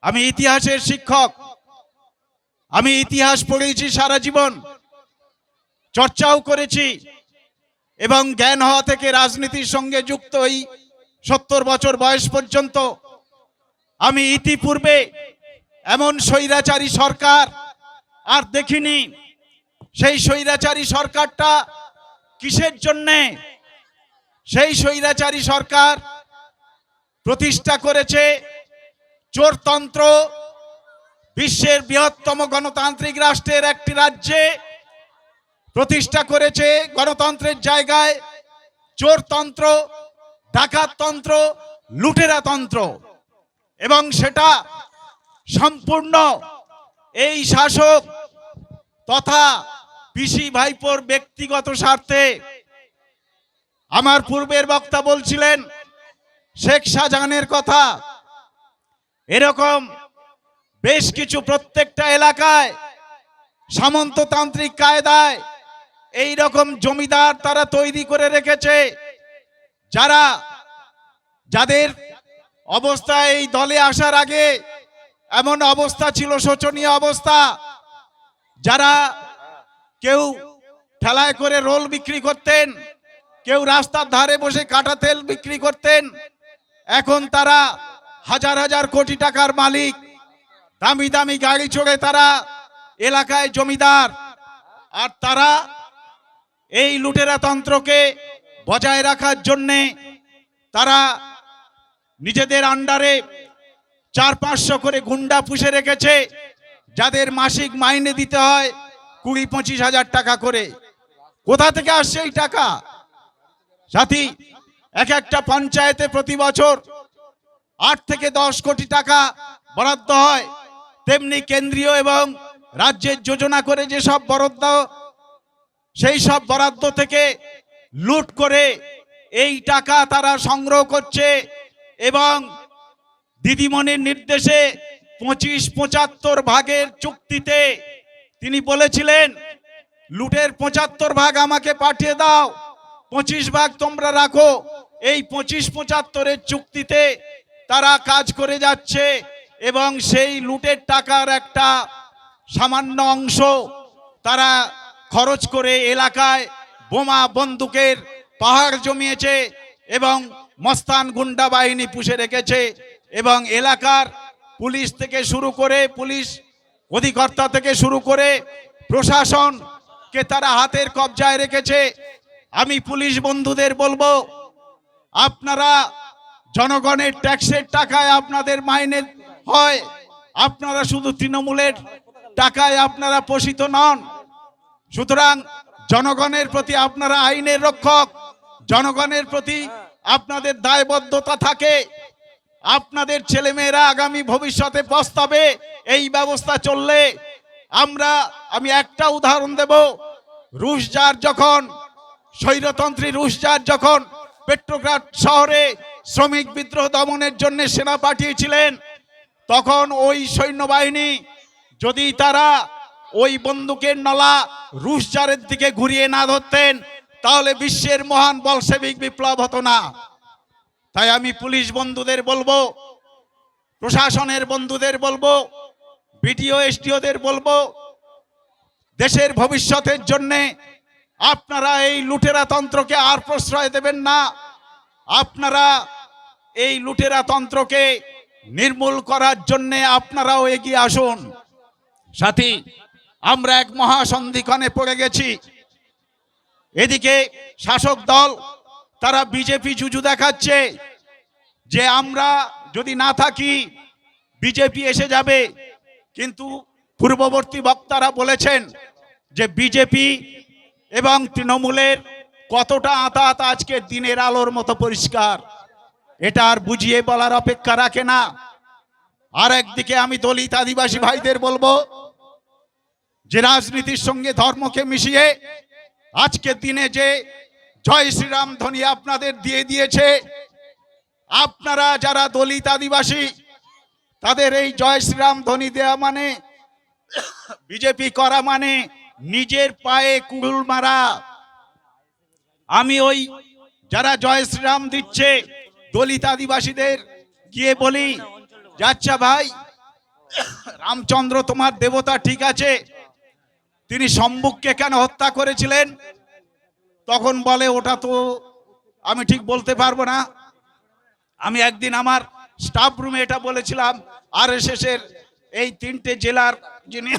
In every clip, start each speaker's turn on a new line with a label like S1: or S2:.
S1: আমি ইতিহাসের শিক্ষক। আমি ইতিহাস পড়েছি সারা জীবন। চর্চাও করেছি। এবং জ্ঞান হওয়া থেকে রাজনীতির সঙ্গে যুক্ত এই সত্তর বছর বয়স পর্যন্ত আমি ইতিপূর্বে এমন স্বৈরাচারী সরকার আর দেখিনি। সেই স্বৈরাচারী সরকারটা কিসের জন্যে? সেই স্বৈরাচারী সরকার প্রতিষ্ঠা করেছে চোরতন্ত্র বিশ্বের বৃহত্তম গণতান্ত্রিক রাষ্ট্রের একটি রাজ্যে প্রতিষ্ঠা করেছে গণতন্ত্রের জায়গায় চোরতন্ত্র ডাকাততন্ত্র, লুটেরাতন্ত্র। এবং সেটা সম্পূর্ণ এই শাসক তথা পিসি ভাইপোর ব্যক্তিগত স্বার্থে আমার পূর্বের বক্তা বলছিলেন, শেখ শাহজাহানের কথা এরকম বেশ কিছু প্রত্যেকটা এলাকায় সামন্ততান্ত্রিক কায়দায় এই রকম জমিদার তারা তৈরি করে রেখেছে। যারা, যাদের অবস্থা এই দলে আসার আগে এমন অবস্থা ছিল শোচনীয় অবস্থা, যারা কেউ ঠেলায় করে রোল বিক্রি করতেন, কেউ রাস্তার ধারে বসে কাটা তেল বিক্রি করতেন, এখন তারা হাজার হাজার কোটি টাকার মালিক। দামি দামি গাড়ি চড়ে তারা এলাকায় জমিদার। আর তারা এই লুটেরা তন্ত্রকে বজায় রাখার জন্যে তারা নিজেদের আন্ডারে চার পাঁচশো করে গুন্ডা পুষে রেখেছে, যাদের মাসিক মাইনে দিতে হয় কুড়ি পঁচিশ হাজার টাকা করে। কোথা থেকে আসছে এই টাকা? সাথী এক একটা পঞ্চায়েতে প্রতি বছর আট থেকে দশ কোটি টাকা বরাদ্দ হয়। তেমনি কেন্দ্রীয় এবং রাজ্যের যোজনা করে যেসব বরাদ্দ, সেই সব বরাদ্দ থেকে লুট করে এই টাকা তারা সংগ্রহ করছে এবং দিদিমণির নির্দেশে পঁচিশ পঁচাত্তর ভাগের চুক্তিতে তিনি বলেছিলেন, লুটের পঁচাত্তর ভাগ আমাকে পাঠিয়ে দাও, পঁচিশ ভাগ তোমরা রাখো। এই পঁচিশ পঁচাত্তরের চুক্তিতে তারা কাজ করে যাচ্ছে এবং সেই লুটের টাকার একটা সামান্য অংশ তারা খরচ করে এলাকায় বোমা বন্দুকের পাহাড় জমিয়েছে এবং মস্তান গুন্ডা বাহিনী পুষে রেখেছে এবং এলাকার পুলিশ থেকে শুরু করে পুলিশ অধিকর্তা থেকে শুরু করে প্রশাসনকে তারা হাতের কবজায় রেখেছে। আমি পুলিশ বন্ধুদের বলব, আপনারা জনগণের ট্যাক্সের টাকায় আপনাদের মাইনে হয়। আপনারা শুধু তৃণমূলের টাকায় আপনারা পোষিত নন। সুতরাং জনগণের প্রতি আপনারা আইনের রক্ষক। জনগণের প্রতি আপনাদের দায়বদ্ধতা থাকে। আপনাদের ছেলেমেয়েরা আগামী ভবিষ্যতে পস্তাবে। এই ব্যবস্থা চললে আমরা, আমি একটা উদাহরণ দেব। রুশ যার যখন, স্বৈরতন্ত্রী রুশ যার যখন পেট্রোগ্রাড শহরে শ্রমিক বিদ্রোহ দমনের জন্য সেনা পাঠিয়েছিলেন। তখন ওই সৈন্যবাহিনী, যদি তারা ওই বন্দুকের নলা রুশ জারের দিকে ঘুরিয়ে না ধরতেন, তাহলে বিশ্বের মহান বলসেবিক বিপ্লব হতো না। তাই আমি পুলিশ বন্ধুদের বলব, প্রশাসনের বন্ধুদের বলব, বিডিও, এসডিওদের বলব, দেশের ভবিষ্যতের জন্যে আপনারা এই লুটেরা তন্ত্রকে আর প্রশ্রয় দেবেন না। আপনারা এই লুটেরা তন্ত্রকে নির্মূল করার জন্যে আপনারাও এগিয়ে আসুন। সাথী, আমরা এক মহাসন্ধিক্ষণে পড়ে গেছি। এদিকে শাসক দল, তারা বিজেপি জুজু দেখাচ্ছে যে আমরা যদি না থাকি, বিজেপি এসে যাবে। কিন্তু পূর্ববর্তী বক্তারা বলেছেন যে বিজেপি এবং তৃণমূলের কতটা আতাত আজকের দিনের আলোর মতো পরিষ্কার। এটা আর বুঝিয়ে বলার অপেক্ষা রাখে না। আর একদিকে আমি দলিত আদিবাসী ভাইদের বলব, যে রাজনীতির সঙ্গে ধর্মকে মিশিয়ে আজকের দিনে যে জয় শ্রীরাম ধ্বনি আপনাদের দিয়ে দিয়েছে, আপনারা যারা দলিত আদিবাসী, তাদের এই জয় শ্রীরাম ধ্বনি দেওয়া মানে বিজেপি করা মানে নিজের পায়ে কুড়ুল মারা। আমি ওই যারা জয় শ্রীরাম দিচ্ছে দলিত আদিবাসীদের গিয়ে বলি, যাচ্ছা ভাই, রামচন্দ্র তোমার দেবতা ঠিক আছে? তিনি সম্মুখকে কেন হত্যা করেছিলেন? তখন বলে, ওটা তো আমি ঠিক বলতে পারব না। আমি একদিন আমার স্টাফ রুমে এটা বলেছিলাম আর এর এই তিনটে জেলার যিনি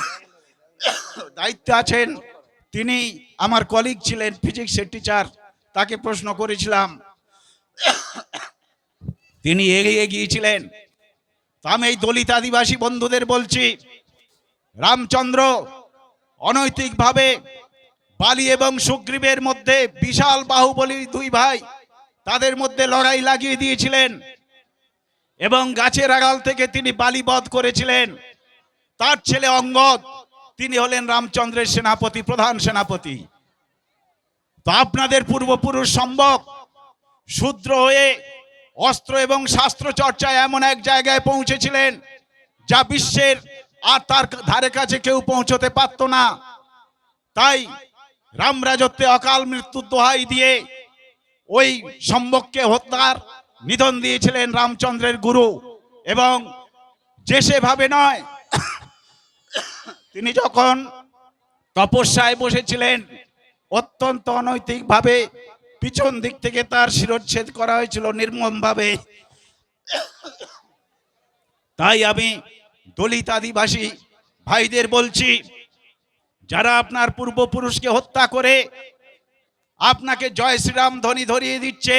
S1: দায়িত্বে আছেন, তিনি আমার কলিগ ছিলেন ফিজিক্সের টিচার তাকে প্রশ্ন করেছিলাম। তিনি এগিয়ে গিয়েছিলেন। আমি এই দলিত আদিবাসী বন্ধুদের বলছি, রামচন্দ্র অনৈতিকভাবে বালি এবং সুগ্রীবের মধ্যে বিশাল বাহুবলী দুই ভাই তাদের মধ্যে লড়াই লাগিয়ে দিয়েছিলেন এবং গাছের আড়াল থেকে তিনি বালিবধ করেছিলেন। তার ছেলে অঙ্গদ, তিনি হলেন রামচন্দ্রের সেনাপতি, প্রধান সেনাপতি। তো আপনাদের পূর্বপুরুষ সম্ভব, শূদ্র হয়ে অস্ত্র এবং শাস্ত্র চর্চায় এমন এক জায়গায় পৌঁছেছিলেন যা বিশ্বের আর তার ধারে কাছে কেউ পৌঁছতে পারত না। তাই রাম রাজত্বে অকাল মৃত্যুর দোহাই দিয়ে ওই সম্ভবকে হত্যার নিধন দিয়েছিলেন রামচন্দ্রের গুরু এবং যে সেভাবে নয়, তিনি যখন তপস্যায় বসেছিলেন, অত্যন্ত অনৈতিকভাবে পিছন দিক থেকে তার শিরচ্ছেদ করা হয়েছিল নির্মমভাবে। তাই আমি দলিত আদিবাসী ভাইদের বলছি, যারা আপনার পূর্বপুরুষকে হত্যা করে আপনাকে জয় শ্রীরাম ধ্বনি ধরিয়ে দিচ্ছে,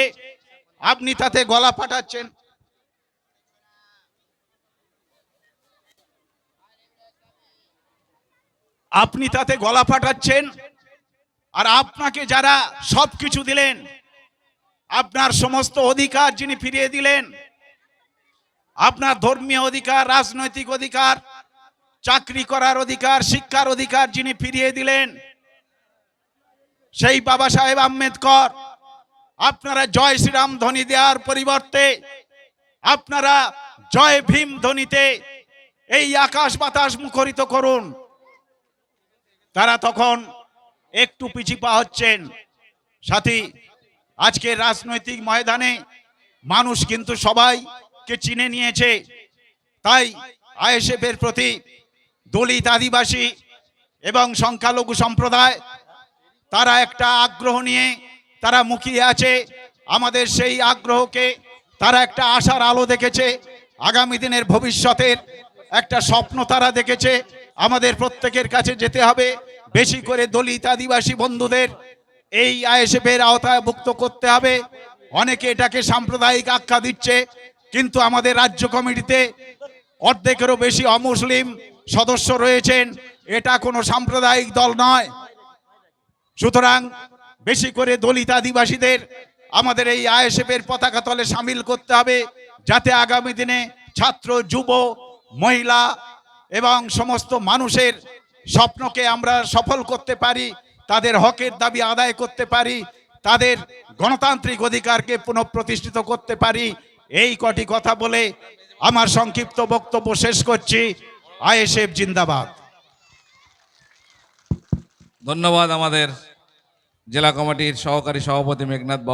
S1: আপনি তাতে গলা পাঠাচ্ছেন। আপনি তাতে গলা ফাটাচ্ছেন আর আপনাকে যারা সব কিছু দিলেন, আপনার সমস্ত অধিকার যিনি ফিরিয়ে দিলেন, আপনার ধর্মীয় অধিকার, রাজনৈতিক অধিকার, চাকরি করার অধিকার, শিক্ষার অধিকার যিনি ফিরিয়ে দিলেন, সেই বাবা সাহেব আম্বেদকর, আপনারা জয় শ্রীরাম ধ্বনি দেওয়ার পরিবর্তে, আপনারা জয় ভীম ধ্বনিতে এই আকাশ বাতাস মুখরিত করুন। তারা তখন একটু পিছিপা হচ্ছেন। সাথী আজকের রাজনৈতিক ময়দানে মানুষ কিন্তু সবাইকে চিনে নিয়েছে। তাই আইএসএফ এর প্রতি দলিত আদিবাসী এবং সংখ্যালঘু সম্প্রদায়, তারা একটা আগ্রহ নিয়ে তারা মুখিয়ে আছে। আমাদের সেই আগ্রহকে তারা একটা আশার আলো দেখেছে। আগামী দিনের ভবিষ্যতের একটা স্বপ্ন তারা দেখেছে। আমাদের প্রত্যেকের কাছে যেতে হবে। বেশি করে দলিত আদিবাসী বন্ধুদের এই আইএসএফের আওতায় ভুক্ত করতে হবে। অনেকে এটাকে সাম্প্রদায়িক আখ্যা দিচ্ছে, কিন্তু আমাদের রাজ্য কমিটিতে অর্ধেকেরও বেশি অমুসলিম সদস্য রয়েছেন। এটা কোনো সাম্প্রদায়িক দল নয়। সুতরাং বেশি করে দলিত আদিবাসীদের আমাদের এই আইএসএফ এর পতাকা তলে সামিল করতে হবে, যাতে আগামী দিনে ছাত্র, যুব, মহিলা এবং সমস্ত মানুষের স্বপ্নকে আমরা সফল করতে পারি, তাদের হকের দাবি আদায় করতে পারি, তাদের গণতান্ত্রিক অধিকারকে পুনঃপ্রতিষ্ঠিত করতে পারি। এই কটি কথা বলে আমার সংক্ষিপ্ত বক্তব্য শেষ করছি। আইএসএফ জিন্দাবাদ।
S2: ধন্যবাদ আমাদের জেলা কমিটির সহকারী সভাপতি মেঘনাথ বাবু।